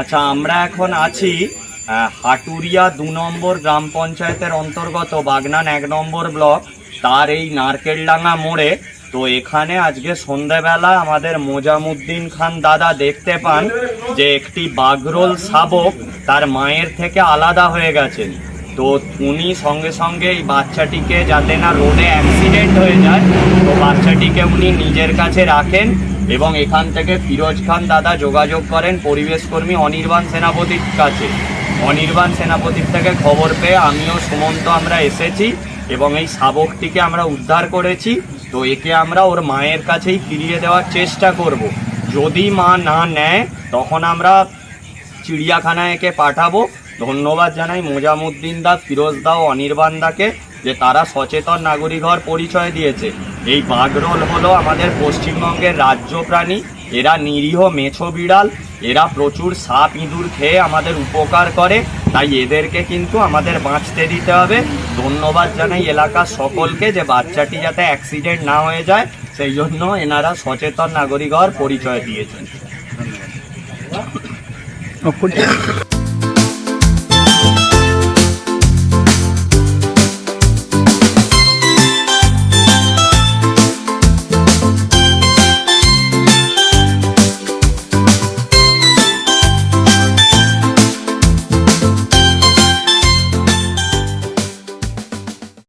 আচ্ছা আমরা এখন আছি হাটুরিয়া দু নম্বর গ্রাম পঞ্চায়েতের অন্তর্গত বাগনান এক নম্বর ব্লক, তার এই নারকেলডাঙ্গা মোড়ে। তো এখানে আজকে সন্ধেবেলা আমাদের মোজামুদ্দিন খান দাদা দেখতে পান যে একটি বাগরোল শাবক তার মায়ের থেকে আলাদা হয়ে গেছেন তো উনি সঙ্গে সঙ্গে এই বাচ্চাটিকে যাতে না রোডে অ্যাক্সিডেন্ট হয়ে যায়, তো বাচ্চাটিকে উনি নিজের কাছে রাখেন। এবং এখান থেকে ফিরোজ খান দাদা যোগাযোগ করেন পরিবেশ কর্মী অনির্বাণ সেনাপতির কাছে। অনির্বাণ সেনাপতির থেকে খবর পেয়ে আমিও সুমন্ত আমরা এসেছি এবং এই শাবকটিকে আমরা উদ্ধার করেছি। তো একে আমরা ওর মায়ের কাছেই ফিরিয়ে দেওয়ার চেষ্টা করব। যদি মা না নেয়, তখন আমরা চিড়িয়াখানায় একে পাঠাবো। ধন্যবাদ জানাই মোজামুদ্দিন দা, ফিরোজ দা ও অনির্বাণ দাকে যে তারা সচেতন নাগরিক হওয়ার পরিচয় দিয়েছে। এই বাগরোল হলো আমাদের পশ্চিমবঙ্গের রাজ্য প্রাণী। এরা নিরীহ মেছো বিড়াল। এরা প্রচুর সাপ ইঁদুর খেয়ে আমাদের উপকার করে। তাই এদেরকে কিন্তু আমাদের বাঁচতে দিতে হবে। ধন্যবাদ জানাই এলাকার সকলকে যে বাচ্চাটি যাতে অ্যাক্সিডেন্ট না হয়ে যায়, সেই জন্য এনারা সচেতন নাগরিক হওয়ার পরিচয় দিয়েছেন।